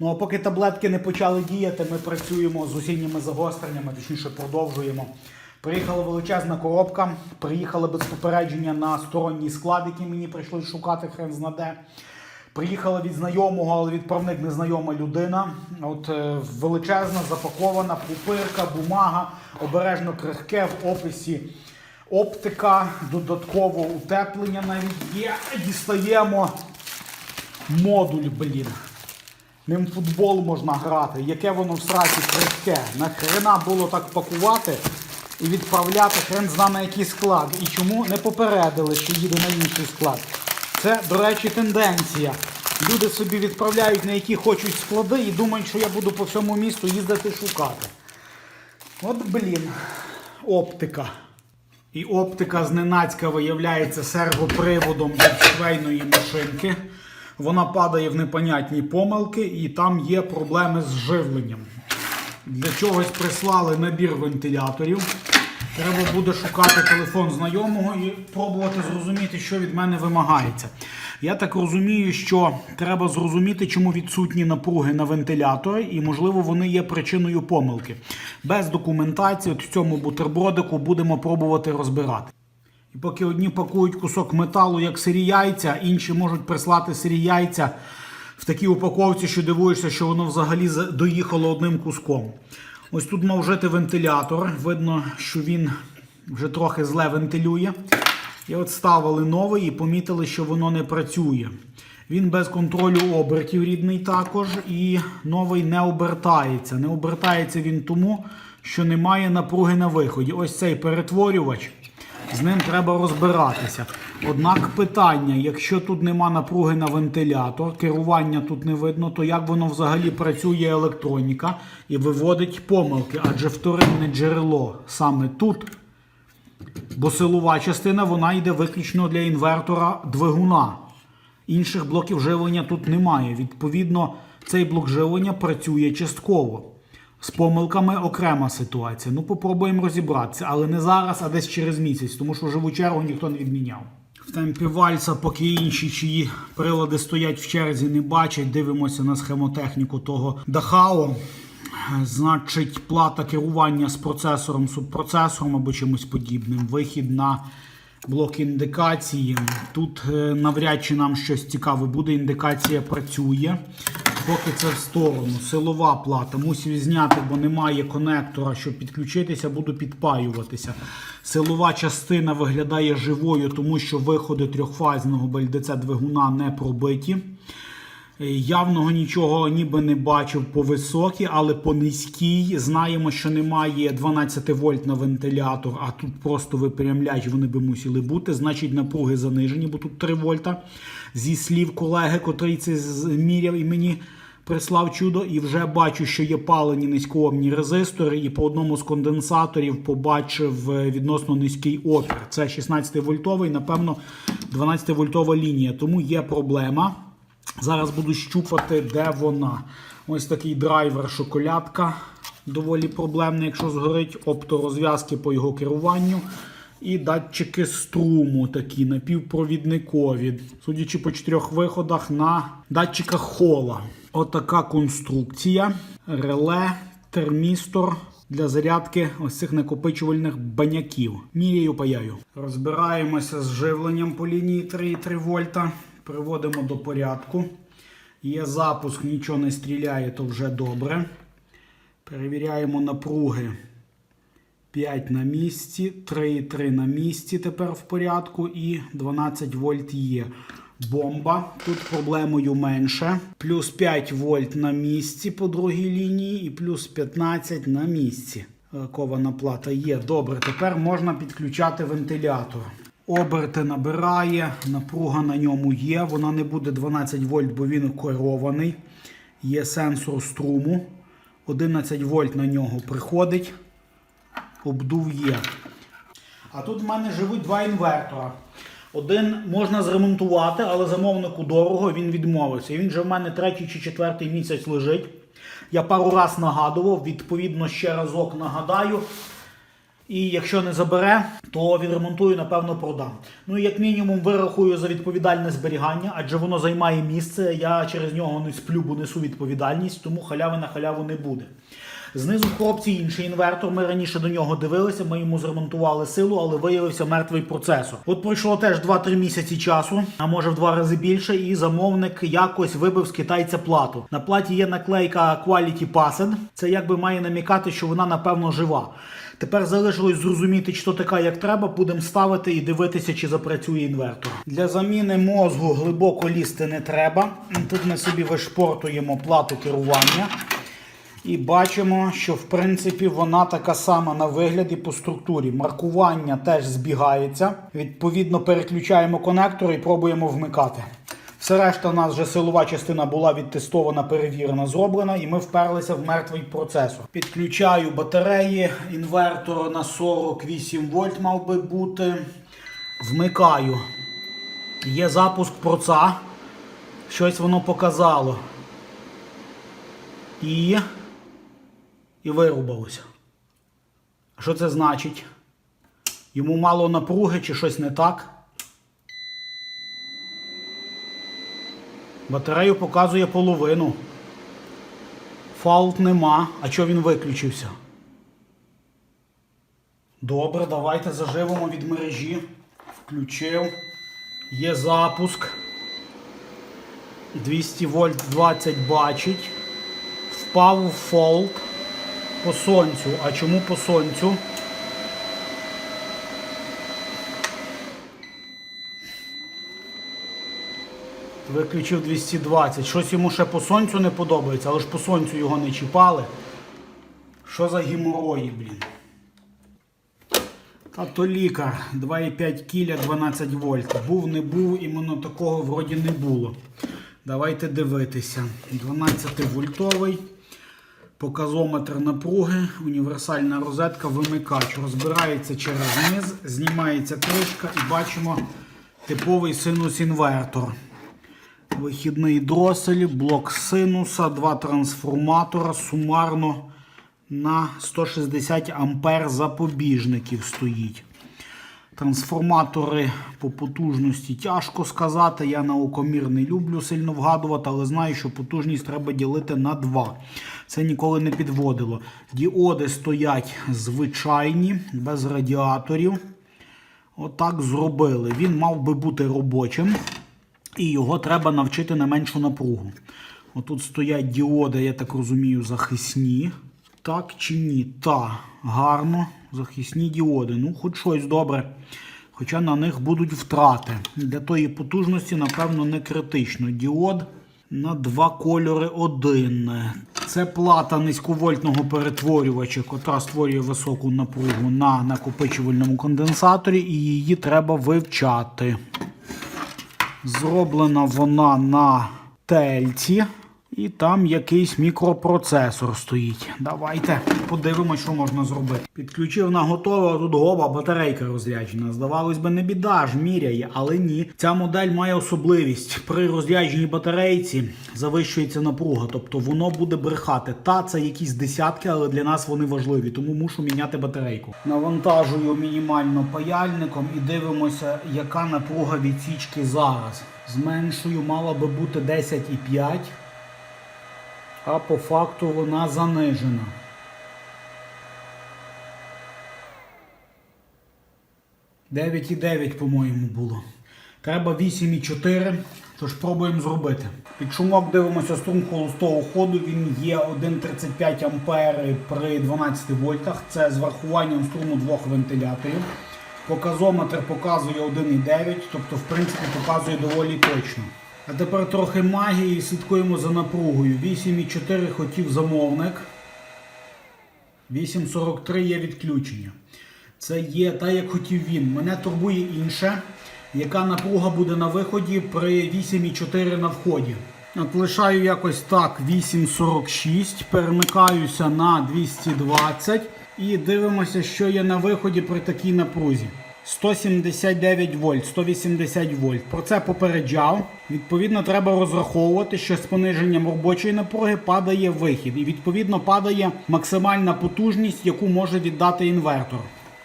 Ну а поки таблетки не почали діяти, ми працюємо з осінніми загостреннями, точніше продовжуємо. Приїхала величезна коробка, приїхали без попередження на сторонній склад, який мені прийшли шукати хрен знаде. Приїхала від знайомого, але відправник незнайома людина. От е, величезна, запакована пупирка, бумага, обережно крихке в описі. Оптика, додатково утеплення навіть є. Дістаємо модуль, блін. Ним футбол можна грати. Яке воно в сраці крихке. Нахрена було так пакувати і відправляти хрен зна на який склад. І чому не попередили, що їде на інший склад. Це, до речі, тенденція. Люди собі відправляють на які хочуть склади і думають, що я буду по всьому місту їздити шукати. От, блін, оптика. І оптика зненацька виявляється сервоприводом від швейної машинки. Вона падає в непонятні помилки, і там є проблеми з живленням. Для чогось прислали набір вентиляторів. Треба буде шукати телефон знайомого і пробувати зрозуміти, що від мене вимагається. Я так розумію, що треба зрозуміти, чому відсутні напруги на вентилятори, і, можливо, вони є причиною помилки. Без документації, от в цьому бутербродику будемо пробувати розбирати. І поки одні пакують кусок металу як сирі яйця, інші можуть прислати сирі яйця в такій упаковці, що дивуєшся, що воно взагалі доїхало одним куском. Ось тут мав жити вентилятор. Видно, що він вже трохи зле вентилює. І от ставили новий і помітили, що воно не працює. Він без контролю обертів рідний також, і новий не обертається. Не обертається він тому, що немає напруги на виході. Ось цей перетворювач. З ним треба розбиратися. Однак питання: якщо тут нема напруги на вентилятор, керування тут не видно, то як воно взагалі працює електроніка і виводить помилки, адже вторинне джерело саме тут. Бо силова частина вона йде виключно для інвертора двигуна. Інших блоків живлення тут немає. Відповідно, цей блок живлення працює частково. З помилками окрема ситуація. Ну, попробуємо розібратися, але не зараз, а десь через місяць, тому що живу чергу ніхто не відміняв. В темпі вальса, поки інші чиї прилади стоять в черзі, не бачать, дивимося на схемотехніку того Дахао. Значить, плата керування з процесором, субпроцесором або чимось подібним. Вихід на блок індикації. Тут е, навряд чи нам щось цікаве буде. Індикація працює. Поки це в сторону. Силова плата. Мусив зняти, бо немає конектора, щоб підключитися, буду підпаюватися. Силова частина виглядає живою, тому що виходи трьохфазного БЛДЦ двигуна не пробиті. Е, Явного нічого ніби не бачив по високій, але по низькій. Знаємо, що немає 12 вольт на вентилятор, а тут просто випрямляч вони би мусили бути. Значить, напруги занижені, бо тут 3 вольта. Зі слів колеги, котрий це зміряв і мені прислав чудо, і вже бачу, що є палені низькоомні резистори, і по одному з конденсаторів побачив е, відносно низький опір. Це 16 вольтовий, напевно, 12 вольтова лінія. Тому є проблема. Зараз буду щупати, де вона. Ось такий драйвер шоколадка. Доволі проблемний, якщо згорить, опторозв'язки по його керуванню. І датчики струму такі напівпровідникові. Судячи по чотирьох виходах на датчиках хола. Отака конструкція. Реле, термістор для зарядки ось цих накопичувальних баняків. Міряю паяю. Розбираємося з живленням по лінії 3,3 вольта. Приводимо до порядку. Є запуск, нічого не стріляє, то вже добре. Перевіряємо напруги. 5 на місці, 3,3 на місці тепер в порядку і 12 вольт є. Бомба. Тут проблемою менше. Плюс 5 вольт на місці по другій лінії і плюс 15 на місці. Е, Кована плата є. Добре, тепер можна підключати вентилятор. Оберти набирає, напруга на ньому є. Вона не буде 12 вольт, бо він керований. Є сенсор струму. 11 вольт на нього приходить. Обдув є. А тут в мене живуть два інвертора. Один можна зремонтувати, але замовнику дорого, він відмовився. І Він вже в мене третій чи четвертий місяць лежить. Я пару раз нагадував, відповідно, ще разок нагадаю. І якщо не забере, то відремонтую, напевно, продам. Ну, як мінімум, вирахую за відповідальне зберігання, адже воно займає місце. Я через нього не сплю, бо несу відповідальність, тому халяви на халяву не буде. Знизу коробці інший інвертор. Ми раніше до нього дивилися, ми йому зремонтували силу, але виявився мертвий процесор. От пройшло теж 2-3 місяці часу, а може в два рази більше, і замовник якось вибив з китайця плату. На платі є наклейка Quality Passed. Це якби має намікати, що вона напевно жива. Тепер залишилось зрозуміти, що така, як треба, будемо ставити і дивитися, чи запрацює інвертор. Для заміни мозгу глибоко лізти не треба. Тут ми собі вишпортуємо плату керування. І бачимо, що в принципі вона така сама на вигляді по структурі. Маркування теж збігається. Відповідно, переключаємо конектор і пробуємо вмикати. Все решта, у нас вже силова частина була відтестована, перевірена, зроблена, і ми вперлися в мертвий процесор. Підключаю батареї, інвертор на 48 вольт мав би бути. Вмикаю. Є запуск проца. Щось воно показало. І. І вирубалося. Що це значить? Йому мало напруги чи щось не так? Батарею показує половину. Фаулт нема. А чого він виключився? Добре, давайте заживемо від мережі. Включив. Є запуск. 200 вольт 20 бачить. Впав у фолт по сонцю. А чому по сонцю? Виключив 220. Щось йому ще по сонцю не подобається, але ж по сонцю його не чіпали. Що за геморої, блін? Та то лікар 2,5 кіля 12 вольт. Був, не був, іменно такого вроді не було. Давайте дивитися. 12 вольтовий. Показометр напруги, універсальна розетка, вимикач. Розбирається через низ, знімається кришка і бачимо типовий синус-інвертор. Вихідний дросель, блок синуса, два трансформатора, сумарно на 160 ампер запобіжників стоїть. Трансформатори по потужності тяжко сказати. Я наукомір не люблю сильно вгадувати, але знаю, що потужність треба ділити на 2. Це ніколи не підводило. Діоди стоять звичайні, без радіаторів. Отак зробили. Він мав би бути робочим. І його треба навчити на меншу напругу. Отут стоять діоди, я так розумію, захисні. Так чи ні? Та, гарно. Захисні діоди. Ну, хоч щось добре. Хоча на них будуть втрати. Для тої потужності, напевно, не критично. Діод на два кольори один. Це плата низьковольтного перетворювача, котра створює високу напругу на накопичувальному конденсаторі, і її треба вивчати. Зроблена вона на тельці. І там якийсь мікропроцесор стоїть. Давайте подивимось, що можна зробити. Підключив на готове, тут гоба, батарейка розряджена. Здавалось би, не біда ж міряє, але ні. Ця модель має особливість. При розрядженій батарейці завищується напруга, тобто воно буде брехати. Та це якісь десятки, але для нас вони важливі, тому мушу міняти батарейку. Навантажую мінімально паяльником і дивимося, яка напруга відсічки зараз. Зменшую, мала би бути 10,5 а по факту вона занижена. Дев'ять і дев'ять, по-моєму, було. Треба 8,4, тож пробуємо зробити. Під шумок дивимося струм холостого ходу, він є 1,35 ампери при 12 вольтах. Це з врахуванням струму двох вентиляторів. Показометр показує 1,9, тобто, в принципі, показує доволі точно. А тепер трохи магії, слідкуємо за напругою. 8,4 хотів замовник. 8,43 є відключення. Це є так, як хотів він. Мене турбує інше, яка напруга буде на виході при 8,4 на вході. От лишаю якось так 8,46, перемикаюся на 220 і дивимося, що є на виході при такій напрузі. 179 вольт, 180 вольт. Про це попереджав. Відповідно, треба розраховувати, що з пониженням робочої напруги падає вихід. І відповідно падає максимальна потужність, яку може віддати інвертор.